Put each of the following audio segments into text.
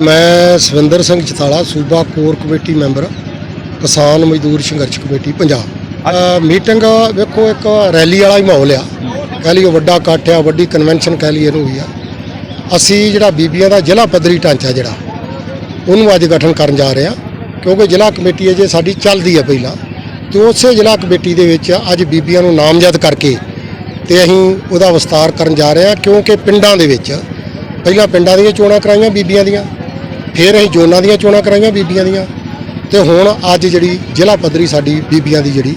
ਮੈਂ ਸਵਿੰਦਰ ਸਿੰਘ ਚਤਾਲਾ ਸੂਬਾ core committee member ਕਿਸਾਨ ਮਜ਼ਦੂਰ ਸੰਘਰਸ਼ ਕਮੇਟੀ ਪੰਜਾਬ। ਮੀਟਿੰਗ ਵੇਖੋ ਇੱਕ ਰੈਲੀ ਵਾਲਾ ਹੀ ਮਾਹੌਲ ਆ। ਕਹਿ ਲਈਏ ਵੱਡਾ ਇਕੱਠ ਆ ਵੱਡੀ ਕਨਵੈਨਸ਼ਨ ਕਹਿ ਲਈਏ ਇਹਨੂੰ ਵੀ ਆ। ਅਸੀਂ ਜਿਹੜਾ ਬੀਬੀਆਂ ਦਾ ਜ਼ਿਲ੍ਹਾ ਪੱਧਰੀ ਢਾਂਚਾ ਜਿਹੜਾ ਉਹਨੂੰ ਅੱਜ ਗਠਨ ਕਰਨ ਜਾ ਰਹੇ ਹਾਂ ਕਿਉਂਕਿ ਜ਼ਿਲ੍ਹਾ ਕਮੇਟੀ ਅਜੇ ਸਾਡੀ ਚੱਲਦੀ ਹੈ ਪਹਿਲਾਂ। ਤੇ ਉਸੇ ਜ਼ਿਲ੍ਹਾ ਕਮੇਟੀ ਦੇ ਵਿੱਚ ਅੱਜ ਬੀਬੀਆਂ ਨੂੰ ਨਾਮਜ਼ਦ ਕਰਕੇ ਤੇ ਅਸੀਂ ਉਹਦਾ ਵਿਸਤਾਰ ਕਰਨ ਜਾ ਰਹੇ ਹਾਂ ਕਿਉਂਕਿ ਪਿੰਡਾਂ ਦੇ ਵਿੱਚ ਪਹਿਲਾਂ ਪਿੰਡਾਂ ਦੀਆਂ ਚੋਣਾਂ ਕਰਾਈਆਂ ਬੀਬੀਆਂ ਦੀਆਂ ਫਿਰ ਅਸੀਂ ਜ਼ੋਨਾਂ ਦੀਆਂ ਚੋਣਾਂ ਕਰਾਈਆਂ, ਬੀਬੀਆਂ ਦੀਆਂ। ਤੇ ਹੁਣ ਅੱਜ ਜਿਹੜੀ ਜ਼ਿਲ੍ਹਾ ਪੱਧਰੀ ਸਾਡੀ ਬੀਬੀਆਂ ਦੀ ਜਿਹੜੀ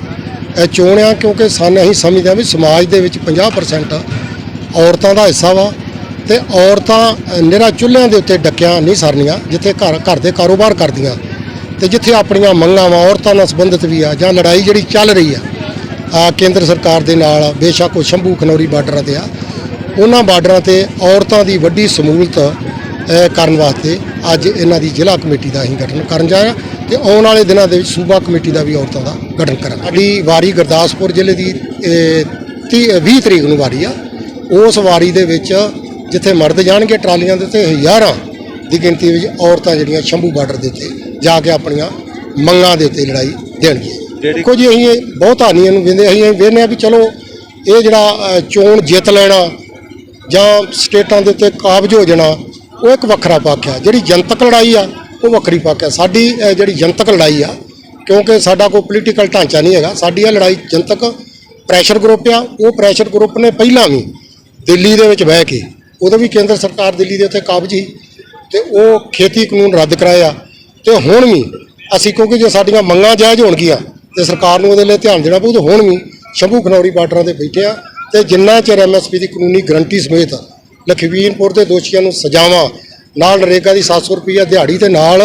ਇਹ ਚੋਣ ਆ, ਕਿਉਂਕਿ ਸਾਨੂੰ ਅਸੀਂ ਸਮਝਦੇ ਹਾਂ ਵੀ ਸਮਾਜ ਦੇ ਵਿੱਚ 50% ਔਰਤਾਂ ਦਾ ਹਿੱਸਾ ਵਾ ਤੇ ਔਰਤਾਂ ਨਿਹਰਾ ਚੁੱਲ੍ਹਿਆਂ ਦੇ ਉੱਤੇ ਡੱਕਿਆਂ ਨਹੀਂ ਸਰਨੀਆਂ, ਜਿੱਥੇ ਘਰ ਘਰ ਦੇ ਕਾਰੋਬਾਰ ਕਰਦੀਆਂ। ਤੇ ਜਿੱਥੇ ਆਪਣੀਆਂ ਮੰਗਾਂ ਵਾ, ਔਰਤਾਂ ਨਾਲ ਸੰਬੰਧਿਤ ਵੀ ਆ, ਜਾਂ ਲੜਾਈ ਜਿਹੜੀ ਚੱਲ ਰਹੀ ਆ ਆ ਕੇਂਦਰ ਸਰਕਾਰ ਦੇ ਨਾਲ, ਬੇਸ਼ੱਕ ਉਹ ਸ਼ੰਭੂ ਖਨੌਰੀ ਬਾਰਡਰਾਂ ਤੇ ਆ, ਉਹਨਾਂ ਬਾਰਡਰਾਂ ਤੇ ਔਰਤਾਂ ਦੀ ਵੱਡੀ ਸਮੂਲਤ ਕਰਨ ਵਾਸਤੇ ਅੱਜ ਇਹਨਾਂ ਦੀ ਜ਼ਿਲ੍ਹਾ ਕਮੇਟੀ ਦਾ ਅਸੀਂ ਗਠਨ ਕਰਨ ਜਾ ਰਹੇ ਹਾਂ ਤੇ ਆਉਣ ਵਾਲੇ ਦਿਨਾਂ ਦੇ ਵਿੱਚ ਸੂਬਾ ਕਮੇਟੀ ਦਾ ਵੀ ਔਰਤਾਂ ਦਾ ਗਠਨ ਕਰਾਂਗੇ। ਸਾਡੀ ਵਾਰੀ ਗੁਰਦਾਸਪੁਰ ਜ਼ਿਲ੍ਹੇ ਦੀ ਅ, ਤੀਹ- ਅ, 20 ਤਰੀਕ ਨੂੰ ਵਾਰੀ ਆ। ਉਸ ਵਾਰੀ ਦੇ ਵਿੱਚ ਜਿੱਥੇ ਮਰਦ ਜਾਣਗੇ ਟਰਾਲੀਆਂ ਦੇ ਉੱਤੇ ਹਜ਼ਾਰਾਂ ਦੀ ਗਿਣਤੀ ਵਿੱਚ ਔਰਤਾਂ ਜਿਹੜੀਆਂ ਸ਼ੰਭੂ ਬਾਰਡਰ ਦੇ ਉੱਤੇ ਜਾ ਕੇ ਆਪਣੀਆਂ ਮੰਗਾਂ ਦੇ ਉੱਤੇ ਲੜਾਈ ਦੇਣਗੀਆਂ। ਦੇਖੋ ਜੀ ਅਸੀਂ ਬਹੁਤ ਹਾਨੀ ਇਹਨੂੰ ਵੇਂਦੇ ਅਸੀਂ ਵੇਖਦੇ ਹਾਂ ਵੀ ਚਲੋ ਇਹ ਜਿਹੜਾ ਚੋਣ ਜਿੱਤ ਲੈਣਾ ਜਾਂ ਸਟੇਟਾਂ ਦੇ ਉੱਤੇ ਕਾਬਜ ਹੋ ਜਾਣਾ ਉਹ ਇੱਕ ਵੱਖਰਾ ਪੱਖ ਆ ਜਿਹੜੀ ਜਨਤਕ ਲੜਾਈ ਆ ਉਹ ਵੱਖਰੀ ਪੱਖ ਹੈ। ਸਾਡੀ ਅ, ਜਿਹੜੀ ਜਨਤਕ ਲੜਾਈ ਆ ਕਿਉਂਕਿ ਸਾਡਾ ਕੋਈ ਪੋਲੀਟੀਕਲ ਢਾਂਚਾ ਨਹੀਂ ਹੈਗਾ ਸਾਡੀ ਇਹ ਲੜਾਈ ਜਨਤਕ ਪ੍ਰੈਸ਼ਰ ਗਰੁੱਪ ਆ ਉਹ ਪ੍ਰੈਸ਼ਰ ਗਰੁੱਪ ਨੇ ਪਹਿਲਾਂ ਵੀ ਦਿੱਲੀ ਦੇ ਵਿੱਚ ਬਹਿ ਕੇ ਉਦੋਂ ਵੀ ਕੇਂਦਰ ਸਰਕਾਰ ਦਿੱਲੀ ਦੇ ਉੱਤੇ ਕਾਬਜ ਸੀ ਤੇ ਉਹ ਖੇਤੀ ਕਾਨੂੰਨ ਰੱਦ ਕਰਾਇਆ ਤੇ ਹੁਣ ਵੀ ਅਸੀਂ ਕਿਉਂਕਿ ਜੇ ਸਾਡੀਆਂ ਮੰਗਾਂ ਜਾਇਜ਼ ਹੋਣਗੀਆਂ ਤੇ ਸਰਕਾਰ ਨੂੰ ਉਹਦੇ ਲਈ ਧਿਆਨ ਦੇਣਾ ਪਊ ਤੇ ਹੁਣ ਵੀ ਸ਼ੰਭੂ ਖਨੌਰੀ ਬਾਰਡਰਾਂ ਤੇ ਬੈਠੇ ਆ ਤੇ ਜਿੰਨਾ ਚਿਰ ਐਮਐਸਪੀ ਦੀ ਕਾਨੂੰਨੀ ਗਰੰਟੀ ਸਮੇਤ ਲਖਵੀਰਪੁਰ ਦੇ ਦੋਸ਼ੀਆਂ ਨੂੰ ਸਜ਼ਾਵਾਂ। ਨਾਲ ਨਰੇਗਾ ਦੀ 700 ਰੁਪਈਆ ਦਿਹਾੜੀ ਤੇ ਨਾਲ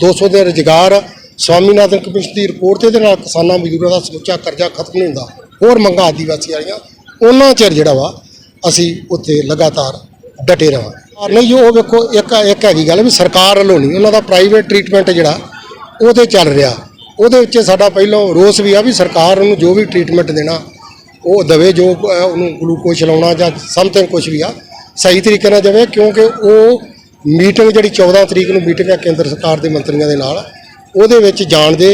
200 ਦੇ ਰੁਜ਼ਗਾਰ। ਸਵਾਮੀਨਾਥਨ ਕਮਿਸ਼ਨ ਦੀ ਰਿਪੋਰਟ ਤੇ ਨਾਲ ਕਿਸਾਨਾਂ ਮਜ਼ਦੂਰਾਂ ਦਾ ਸਮੁੱਚਾ ਕਰਜ਼ਾ ਖਤਮ ਨਹੀਂ ਹੁੰਦਾ। ਹੋਰ ਮੰਗਾਂ ਆਦੀਵਾਸੀ ਵਾਲੀਆਂ, ਉਹਨਾਂ ਚਿਰ ਜਿਹੜਾ ਵਾ, ਅਸੀਂ ਉੱਥੇ ਲਗਾਤਾਰ ਡਟੇ ਰਹਾਂ ਨਹੀਂ, ਉਹ ਵੇਖੋ, ਇੱਕ ਇੱਕ ਹੈਗੀ ਗੱਲ ਵੀ ਸਰਕਾਰ ਵੱਲੋਂ ਨਹੀਂ, ਉਹਨਾਂ ਦਾ ਪ੍ਰਾਈਵੇਟ ਟ੍ਰੀਟਮੈਂਟ ਜਿਹੜਾ ਉਹ ਤੇ ਚੱਲ ਰਿਹਾ। ਉਹਦੇ ਵਿੱਚ ਸਾਡਾ ਪਹਿਲਾਂ ਰੋਸ ਵੀ ਆ ਵੀ ਸਰਕਾਰ ਉਹਨੂੰ ਜੋ ਵੀ ਟ੍ਰੀਟਮੈਂਟ ਦੇਣਾ, ਉਹ ਦਵੇ, ਜੋ ਉਹਨੂੰ ਗਲੂਕੋਜ਼ ਲਾਉਣਾ ਜਾਂ ਸਮਥਿੰਗ ਕੁਝ ਵੀ ਆ ਸਹੀ ਤਰੀਕੇ ਨਾਲ ਜਾਵੇ ਕਿਉਂਕਿ ਉਹ ਮੀਟਿੰਗ ਜਿਹੜੀ 14 ਤਰੀਕ ਨੂੰ ਮੀਟਿੰਗ ਹੈ ਕੇਂਦਰ ਸਰਕਾਰ ਦੇ ਮੰਤਰੀਆਂ ਦੇ ਨਾਲ ਉਹਦੇ ਵਿੱਚ ਜਾਣ ਦੇ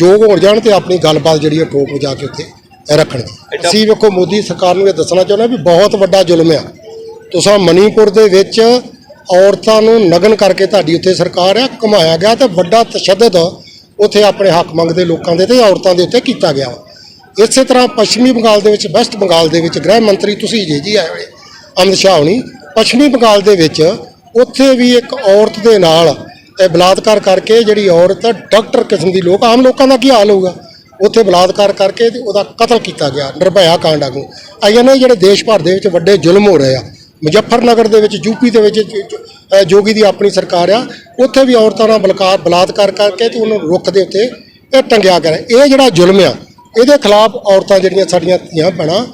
ਯੋਗ ਹੋ ਜਾਣ ਤੇ ਆਪਣੀ ਗੱਲਬਾਤ ਜਿਹੜੀ ਹੈ ਠੋਕ ਵਜਾ ਕੇ ਉੱਥੇ ਰੱਖਣਗੇ ਅਸੀਂ ਵੇਖੋ ਮੋਦੀ ਸਰਕਾਰ ਨੂੰ ਇਹ ਦੱਸਣਾ ਚਾਹੁੰਦੇ ਵੀ ਬਹੁਤ ਵੱਡਾ ਜ਼ੁਲਮ ਆ ਤੁਸੀਂ ਮਣੀਪੁਰ ਦੇ ਵਿੱਚ ਔਰਤਾਂ ਨੂੰ ਨਗਨ ਕਰਕੇ ਤੁਹਾਡੀ ਉੱਥੇ ਸਰਕਾਰ ਆ ਘੁਮਾਇਆ ਗਿਆ ਤੇ ਵੱਡਾ ਤਸ਼ੱਦਦ ਉੱਥੇ ਆਪਣੇ ਹੱਕ ਮੰਗਦੇ ਲੋਕਾਂ ਦੇ ਤੇ ਔਰਤਾਂ ਦੇ ਉੱਤੇ ਕੀਤਾ ਗਿਆ। ਇਸੇ ਤਰ੍ਹਾਂ ਪੱਛਮੀ ਬੰਗਾਲ ਦੇ ਵਿੱਚ ਵੈਸਟ ਬੰਗਾਲ ਦੇ ਵਿੱਚ ਗ੍ਰਹਿ ਮੰਤਰੀ ਤੁਸੀਂ ਜੇ ਜੀ ਆਏ ਹੋਏ ਅਮਿਤ ਸ਼ਾਹ ਹੋਣੀ ਪੱਛਮੀ ਬੰਗਾਲ ਦੇ ਵਿੱਚ ਉੱਥੇ ਵੀ ਇੱਕ ਔਰਤ ਦੇ ਨਾਲ ਇਹ ਬਲਾਤਕਾਰ ਕਰਕੇ ਜਿਹੜੀ ਔਰਤ ਡਾਕਟਰ ਕਿਸਮ ਦੀ ਲੋਕ, ਆਮ ਲੋਕਾਂ ਦਾ ਕੀ ਹਾਲ ਹੋਊਗਾ? ਉੱਥੇ ਬਲਾਤਕਾਰ ਕਰਕੇ ਤੇ ਉਹਦਾ ਕਤਲ ਕੀਤਾ ਗਿਆ, ਨਿਰਭਇਆ ਕਾਂਡ ਆਗੂ ਆਈਆਂ ਨੇ ਜਿਹੜੇ ਦੇਸ਼ ਭਰ ਦੇ ਵਿੱਚ ਵੱਡੇ ਜ਼ੁਲਮ ਹੋ ਰਹੇ ਆ, ਮੁਜ਼ੱਫਰਨਗਰ ਦੇ ਵਿੱਚ, ਯੂਪੀ ਦੇ ਵਿੱਚ ਜ- ਜੋਗੀ ਦੀ ਆਪਣੀ ਸਰਕਾਰ ਆ, ਉੱਥੇ ਵੀ ਔਰਤਾਂ ਨਾਲ ਬਲਕਾਰ ਬਲਾਤਕਾਰ ਕਰਕੇ ਤੇ ਨੂੰ ਰੁੱਖ ਦੇ ਉੱਤੇ ਇਹ ਟੰਗਿਆ ਕਰ ਇਹ ਜਿਹੜਾ ਜ਼ੁਲਮ ਆ, ਇਹਦੇ ਖਿਲਾਫ ਔਰਤਾਂ ਜਿਹੜੀਆਂ ਸਾਡੀਆਂ ਧੀਆਂ, ਭੈਣਾਂ,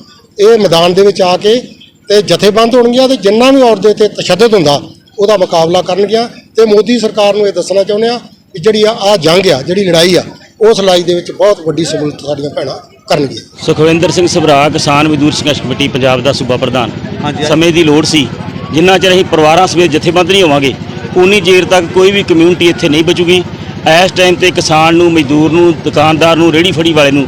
ਇਹ ਮੈਦਾਨ ਦੇ ਵਿੱਚ ਆ ਕੇ ਤੇ ਜਥੇਬੰਦ ਹੋਣਗੀਆਂ ਤੇ ਜਿੰਨਾ ਵੀ ਔਰਤ ਦੇ ਉੱਤੇ ਤਸ਼ੱਦਦ ਹੁੰਦਾ ਉਹਦਾ ਮੁਕਾਬਲਾ ਕਰਨਗੀਆਂ। ਤੇ ਮੋਦੀ ਸਰਕਾਰ ਨੂੰ ਇਹ ਦੱਸਣਾ ਚਾਹੁੰਦੇ ਆ ਕਿ ਜਿਹੜੀ ਆ ਆ ਜੰਗ ਆ ਜਿਹੜੀ ਲੜਾਈ ਆ ਉਸ ਲੜਾਈ ਦੇ ਵਿੱਚ ਬਹੁਤ ਵੱਡੀ ਸਹੂਲਤ ਸਾਡੀਆਂ ਭੈਣਾਂ ਕਰਨਗੀਆਂ। ਸੁਖਵਿੰਦਰ ਸਿੰਘ ਸਭਰਾ ਕਿਸਾਨ ਮਜ਼ਦੂਰ ਸੰਘਰਸ਼ ਕਮੇਟੀ ਪੰਜਾਬ ਦਾ ਸੂਬਾ ਪ੍ਰਧਾਨ। ਸਮੇਂ ਦੀ ਲੋੜ ਸੀ। ਜਿੰਨਾ ਚਿਰ ਅਸੀਂ ਪਰਿਵਾਰਾਂ ਸਮੇਤ ਜਥੇਬੰਦ ਨਹੀਂ ਹੋਵਾਂਗੇ ਉਨੀ ਚਿਰ ਤੱਕ ਕੋਈ ਵੀ ਕਮਿਊਨਿਟੀ ਇੱਥੇ ਨਹੀਂ ਬਚੂਗੀ। ਇਸ ਟਾਈਮ ਤੇ ਕਿਸਾਨ ਨੂੰ ਮਜ਼ਦੂਰ ਨੂੰ ਦੁਕਾਨਦਾਰ ਨੂੰ ਰੇੜੀ ਫੜੀ ਵਾਲੇ ਨੂੰ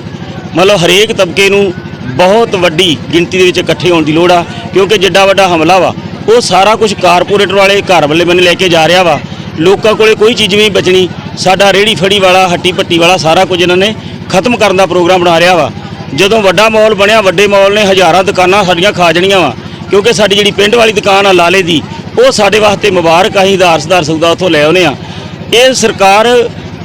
ਮਤਲਬ ਹਰੇਕ ਤਬਕੇ ਨੂੰ ਬਹੁਤ ਵੱਡੀ ਗਿਣਤੀ ਦੇ ਵਿੱਚ ਇਕੱਠੇ ਹੋਣ ਦੀ ਲੋੜ ਆ, ਕਿਉਂਕਿ ਜਿੱਡਾ ਵੱਡਾ ਹਮਲਾ ਵਾ, ਉਹ ਸਾਰਾ ਕੁਝ ਕਾਰਪੋਰੇਟਰ ਵਾਲੇ, ਘਰ ਵੱਲੇ ਬੰਨੇ ਲੈ ਕੇ ਜਾ ਰਿਹਾ ਵਾ। ਲੋਕਾਂ ਕੋਲੇ ਕੋਈ ਚੀਜ਼ ਵੀ ਨਹੀਂ ਬਚਣੀ। ਸਾਡਾ ਰੇੜੀ ਫੜੀ ਵਾਲਾ, ਹੱਟੀ ਪੱਟੀ ਵਾਲਾ ਸਾਰਾ ਕੁਝ ਇਹਨਾਂ ਨੇ ਖਤਮ ਕਰਨ ਦਾ ਪ੍ਰੋਗਰਾਮ ਬਣਾ ਰਿਹਾ ਵਾ। ਜਦੋਂ ਵੱਡਾ ਮਾਲ ਬਣਿਆ, ਵੱਡੇ ਮਾਲ ਨੇ ਹਜ਼ਾਰਾਂ ਦੁਕਾਨਾਂ ਸਾਡੀਆਂ ਖਾ ਜਣੀਆਂ ਵਾ, ਕਿਉਂਕਿ ਸਾਡੀ ਜਿਹੜੀ ਪਿੰਡ ਵਾਲੀ ਦੁਕਾਨ ਆ, ਲਾਲੇ ਦੀ, ਉਹ ਸਾਡੇ ਵਾਸਤੇ ਮੁਬਾਰਕ ਅਸੀਂ ਆਧਾਰ ਸੁਧਾਰ ਸੌਦਾ ਉੱਥੋਂ ਲੈ ਆਉਨੇ ਆ। ਇਹ ਸਰਕਾਰ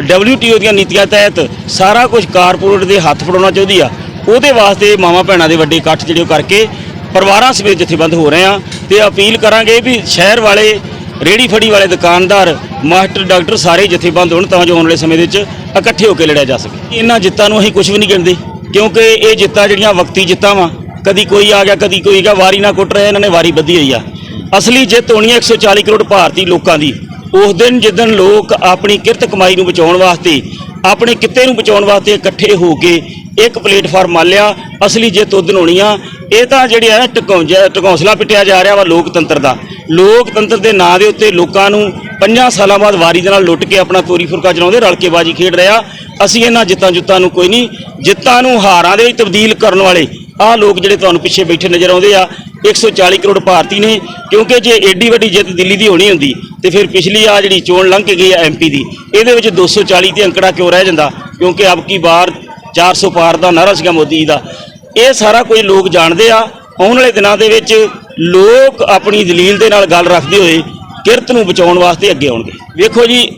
WTO ਦੀਆਂ ਨੀਤੀਆਂ ਤਹਿਤ ਸਾਰਾ ਕੁਝ ਕਾਰਪੋਰੇਟ ਦੇ ਹੱਥ ਫੜਾਉਣਾ ਚਾਹੁੰਦੀ ਆ। ਉਹਦੇ ਵਾਸਤੇ ਮਾਵਾਂ ਭੈਣਾਂ ਦੇ ਵੱਡੇ ਇਕੱਠ ਜਿਹੜੇ ਉਹ ਕਰਕੇ ਪਰਿਵਾਰਾਂ ਸਮੇਤ ਜਥੇਬੰਦ ਹੋ ਰਹੇ ਆ ਤੇ ਅਪੀਲ ਕਰਾਂਗੇ ਵੀ ਸ਼ਹਿਰ ਵਾਲੇ ਰੇੜੀ ਫੜੀ ਵਾਲੇ ਦੁਕਾਨਦਾਰ, ਮਾਸਟਰ, ਡਾਕਟਰ ਸਾਰੇ ਜਥੇਬੰਦ ਹੋਣ ਤਾਂ ਜੋ ਆਉਣ ਵਾਲੇ ਸਮੇਂ ਦੇ ਵਿੱਚ ਇਕੱਠੇ ਹੋ ਕੇ ਲੜਿਆ ਜਾ ਸਕੇ। ਇਹਨਾਂ ਜਿੱਤਾਂ ਨੂੰ ਅਸੀਂ ਕੁਝ ਵੀ ਨਹੀਂ ਗਿਣਦੇ, ਕਿਉਂਕਿ ਇਹ ਜਿੱਤਾਂ ਜਿਹੜੀਆਂ ਵਕਤੀ ਜਿੱਤਾਂ ਵਾ, ਕਦੀ ਕੋਈ ਆ ਗਿਆ, ਕਦੀ ਕੋਈ ਗਿਆ, ਵਾਰੀ ਨਾ ਕੁੱਟ ਰਿਹਾ, ਇਹਨਾਂ ਨੇ ਵਾਰੀ ਬੱਧੀ ਹੋਈ ਆ। ਅਸਲੀ ਜਿੱਤ ਹੋਣੀ ਹੈ 140 ਕਰੋੜ ਭਾਰਤੀ ਲੋਕਾਂ ਦੀ। ਉਸ ਦਿਨ ਜਿੱਦਣ ਲੋਕ ਆਪਣੀ ਕਿਰਤ ਕਮਾਈ ਨੂੰ ਬਚਾਉਣ ਵਾਸਤੇ, ਆਪਣੇ ਕਿੱਤੇ ਨੂੰ ਬਚਾਉਣ ਵਾਸਤੇ ਇਕੱਠੇ ਹੋ ਕੇ ਇੱਕ ਪਲੇਟਫਾਰਮ ਮੰਨ ਲਿਆ, ਅਸਲੀ ਜਿੱਤ ਉਦਨ ਹੋਣੀ ਆ, ਇਹ ਤਾਂ ਜਿਹੜੇ ਆ ਟਕੌਂਜਾ ਟਕੌਂਸਲਾ ਪਿੱਟਿਆ ਜਾ ਰਿਹਾ ਵਾ ਲੋਕਤੰਤਰ ਦਾ। ਲੋਕਤੰਤਰ ਦੇ ਨਾਂ ਦੇ ਉੱਤੇ ਲੋਕਾਂ ਨੂੰ 50 ਸਾਲਾਂ ਬਾਅਦ ਵਾਰੀ ਦੇ ਨਾਲ ਲੁੱਟ ਕੇ ਆਪਣਾ ਤੋਰੀ ਫੁਰਕਾ ਚਲਾਉਂਦੇ ਰਲ ਕੇ ਬਾਜੀ ਖੇਡ ਰਿਹਾ ਅਸੀਂ ਇਹਨਾਂ ਜਿੱਤਾਂ ਜੁੱਤਾਂ ਨੂੰ ਕੋਈ ਨਹੀਂ, ਜਿੱਤਾਂ ਨੂੰ ਹਾਰਾਂ ਦੇ ਵਿੱਚ ਤਬਦੀਲ ਕਰਨ ਵਾਲੇ ਆਹ ਲੋਕ ਜਿਹੜੇ ਤੁਹਾਨੂੰ ਪਿੱਛੇ ਬੈਠੇ ਨਜ਼ਰ ਆਉਂਦੇ ਆ 140 ਕਰੋੜ ਭਾਰਤੀ ਨੇ, ਕਿਉਂਕਿ ਜੇ ਏਡੀ ਵੱਡੀ ਜਿੱਤ ਦਿੱਲੀ ਦੀ ਹੋਣੀ ਹੁੰਦੀ, ਤੇ ਫਿਰ ਪਿਛਲੀ ਆ ਜਿਹੜੀ ਚੋਣ ਲੰਘ ਕੇ ਗਈ ਆ ਐਮਪੀ ਦੀ, ਇਹਦੇ ਵਿੱਚ 240 ਤੇ ਅੰਕੜਾ ਕਿਉਂ ਰਹਿ ਜਾਂਦਾ? ਕਿਉਂਕਿ ਅਬ ਕੀ ਬਾਰ 400 ਪਾਰ ਦਾ ਨਾਰਾ ਸੀਗਾ ਮੋਦੀ ਜੀ ਦਾ। ਇਹ ਸਾਰਾ ਕੁਝ ਲੋਕ ਜਾਣਦੇ ਆ। ਆਉਣ ਵਾਲੇ ਦਿਨਾਂ ਦੇ ਵਿੱਚ ਲੋਕ ਆਪਣੀ ਦਲੀਲ ਦੇ ਨਾਲ ਗੱਲ ਰੱਖਦੇ ਹੋਏ ਕਿਰਤ ਨੂੰ ਬਚਾਉਣ ਵਾਸਤੇ ਅੱਗੇ ਆਉਣਗੇ। ਵੇਖੋ ਜੀ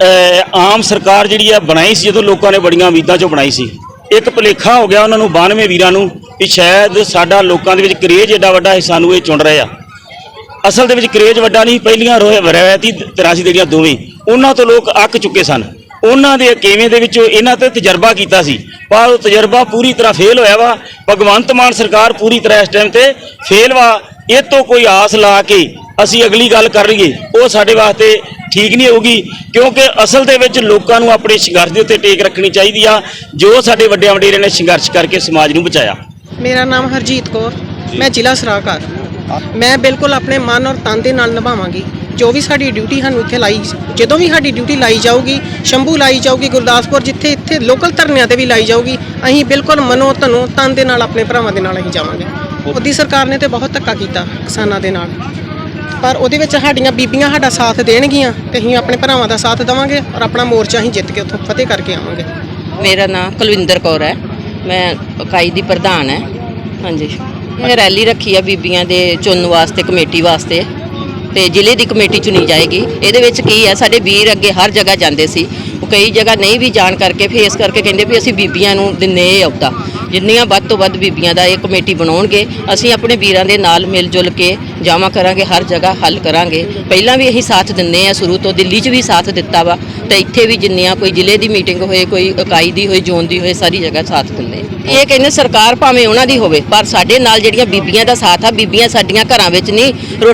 ਆਮ ਸਰਕਾਰ ਜਿਹੜੀ ਆ ਬਣਾਈ ਸੀ, ਜਦੋਂ ਲੋਕਾਂ ਨੇ ਬੜੀਆਂ ਉਮੀਦਾਂ ਚੋਂ ਬਣਾਈ ਸੀ। ਇੱਕ ਭੁਲੇਖਾ ਹੋ ਗਿਆ ਉਹਨਾਂ ਨੂੰ 92 ਵੀਰਾਂ ਨੂੰ, ਵੀ ਸ਼ਾਇਦ ਸਾਡਾ ਲੋਕਾਂ ਦੇ ਵਿੱਚ ਕਰੇਜ ਏਡਾ ਵੱਡਾ ਹੈ ਸਾਨੂੰ ਇਹ ਚੁਣ ਰਹੇ ਆ। ਅਸਲ ਦੇ ਵਿੱਚ ਕਰੇਜ ਵੱਡਾ ਨਹੀਂ, ਪਹਿਲੀਆਂ ਰੋਏ ਰਵਾਇਤੀ 83 ਜਿਹੜੀਆਂ ਦੋਵੇਂ, ਉਹਨਾਂ ਤੋਂ ਲੋਕ ਅੱਕ ਚੁੱਕੇ ਸਨ। ਉਹਨਾਂ ਦੇ ਅਕੇਵੇਂ ਦੇ ਵਿੱਚ ਇਹਨਾਂ ਤੇ ਤਜਰਬਾ ਕੀਤਾ ਸੀ। ਪਰ ਉਹ ਤਜਰਬਾ ਪੂਰੀ ਤਰ੍ਹਾਂ ਫੇਲ ਹੋਇਆ ਵਾ। ਭਗਵੰਤ ਮਾਨ ਸਰਕਾਰ ਪੂਰੀ ਤਰ੍ਹਾਂ ਇਸ ਟਾਈਮ ਤੇ ਫੇਲ ਵਾ। ਇਹ ਤੋਂ ਕੋਈ ਆਸ ਲਾ ਕੇ ਅਸੀਂ ਅਗਲੀ ਗੱਲ ਕਰ ਲਈਏ, ਉਹ ਸਾਡੇ ਵਾਸਤੇ ਠੀਕ ਨਹੀਂ ਹੋਊਗੀ। ਕਿਉਂਕਿ ਅਸਲ ਦੇ ਵਿੱਚ ਲੋਕਾਂ ਨੂੰ ਆਪਣੇ ਸੰਘਰਸ਼ ਦੇ ਉੱਤੇ ਟੇਕ ਰੱਖਣੀ ਚਾਹੀਦੀ ਆ। ਜੋ ਸਾਡੇ ਵੱਡੇ ਵਡੇਰੇ ਨੇ ਸੰਘਰਸ਼ ਕਰਕੇ ਸਮਾਜ ਨੂੰ ਬਚਾਇਆ। ਮੇਰਾ ਨਾਮ ਹਰਜੀਤ ਕੌਰ। ਮੈਂ ਜ਼ਿਲ੍ਹਾ ਸਲਾਹਕਾਰ। ਮੈਂ ਬਿਲਕੁਲ ਆਪਣੇ ਮਨ ਔਰ ਤਨ ਦੇ ਨਾਲ ਨਿਭਾਵਾਂਗੀ। ਜੋ ਵੀ ਸਾਡੀ ਡਿਊਟੀ ਸਾਨੂੰ ਇੱਥੇ ਲਾਈ ਜਦੋਂ ਵੀ ਸਾਡੀ ਡਿਊਟੀ ਲਾਈ ਜਾਊਗੀ, ਸ਼ੰਭੂ ਲਾਈ ਜਾਊਗੀ, ਗੁਰਦਾਸਪੁਰ ਜਿੱਥੇ, ਇੱਥੇ ਲੋਕਲ ਧਰਨਿਆਂ ਤੇ ਵੀ ਲਾਈ ਜਾਊਗੀ, ਅਸੀਂ ਬਿਲਕੁਲ ਮਨੋ ਤਨੋ ਤਨ ਦੇ ਨਾਲ ਆਪਣੇ ਭਰਾਵਾਂ ਦੇ ਨਾਲ ਅਸੀਂ ਜਾਵਾਂਗੇ। ਮੋਦੀ ਸਰਕਾਰ ਨੇ ਤੇ ਬਹੁਤ ਧੱਕਾ ਕੀਤਾ ਕਿਸਾਨਾਂ ਦੇ ਨਾਲ। ਪਰ ਉਹਦੇ ਵਿੱਚ ਸਾਡੀਆਂ ਬੀਬੀਆਂ ਸਾਡਾ ਸਾਥ ਦੇਣਗੀਆਂ ਤੇ ਅਸੀਂ ਆਪਣੇ ਭਰਾਵਾਂ ਦਾ ਸਾਥ ਦੇਵਾਂਗੇ ਔਰ ਆਪਣਾ ਮੋਰਚਾ ਅਸੀਂ ਜਿੱਤ ਕੇ ਉੱਥੋਂ ਫਤਿਹ ਕਰਕੇ ਆਵਾਂਗੇ। ਮੇਰਾ ਨਾਮ ਕੁਲਵਿੰਦਰ ਕੌਰ ਹੈ। ਮੈਂ ਇਕਾਈ ਦੀ ਪ੍ਰਧਾਨ ਹੈ। ਹਾਂਜੀ। ਇਹ ਰੈਲੀ ਰੱਖੀ ਆ ਬੀਬੀਆਂ ਦੇ ਚੁਣਨ ਵਾਸਤੇ, ਕਮੇਟੀ ਵਾਸਤੇ। ਤੇ ਜ਼ਿਲ੍ਹੇ ਦੀ ਕਮੇਟੀ ਚੁਣੀ ਜਾਏਗੀ। ਇਹਦੇ ਵਿੱਚ ਕੀ ਹੈ ਸਾਡੇ ਵੀਰ ਅੱਗੇ ਹਰ ਜਗ੍ਹਾ ਜਾਂਦੇ ਸੀ। ਉਹ ਕਈ ਜਗ੍ਹਾ ਨਹੀਂ ਵੀ ਜਾਣ ਕਰਕੇ, ਫਿਰ ਇਸ ਕਰਕੇ ਕਹਿੰਦੇ ਵੀ ਅਸੀਂ ਬੀਬੀਆਂ ਨੂੰ ਦਿੰਨੇ ਇਹ ਅਹੁਦਾ। ਜਿੰਨੀਆਂ ਵੱਧ ਤੋਂ ਵੱਧ ਬੀਬੀਆਂ ਦਾ ਇਹ ਕਮੇਟੀ ਬਣਾਉਣਗੇ, ਅਸੀਂ ਆਪਣੇ ਵੀਰਾਂ ਦੇ ਨਾਲ ਮਿਲ ਜੁਲ ਕੇ ਜਾਵਾਂ ਕਰਾਂਗੇ, ਹਰ ਜਗ੍ਹਾ ਹੱਲ ਕਰਾਂਗੇ। ਪਹਿਲਾਂ ਵੀ ਅਸੀਂ ਸਾਥ ਦਿੰਨੇ ਆ, ਸ਼ੁਰੂ ਤੋਂ ਦਿੱਲੀ 'ਚ ਵੀ ਸਾਥ ਦਿੱਤਾ ਵਾ। ਤੇ ਇੱਥੇ ਵੀ ਜਿੰਨੀਆਂ ਕੋਈ ਜ਼ਿਲ੍ਹੇ ਦੀ ਮੀਟਿੰਗ ਹੋਏ, ਕੋਈ ਇਕਾਈ ਦੀ ਹੋਏ, ਜ਼ੋਨ ਦੀ ਹੋਏ, ਸਾਰੀ ਜਗ੍ਹਾ ਸਾਥ ਦਿੰਦੇ ਇਹ ਕਹਿੰਦੇ ਸਰਕਾਰ ਭਾਵੇਂ ਉਹਨਾਂ ਦੀ ਹੋਵੇ, ਪਰ ਸਾਡੇ ਨਾਲ ਜਿਹੜੀਆਂ ਬੀਬੀਆਂ ਦਾ ਸਾਥ ਆ, ਬੀਬੀਆਂ ਸਾਡੀਆਂ ਘਰਾਂ ਵਿੱਚ ਨਹੀਂ ਰੋ-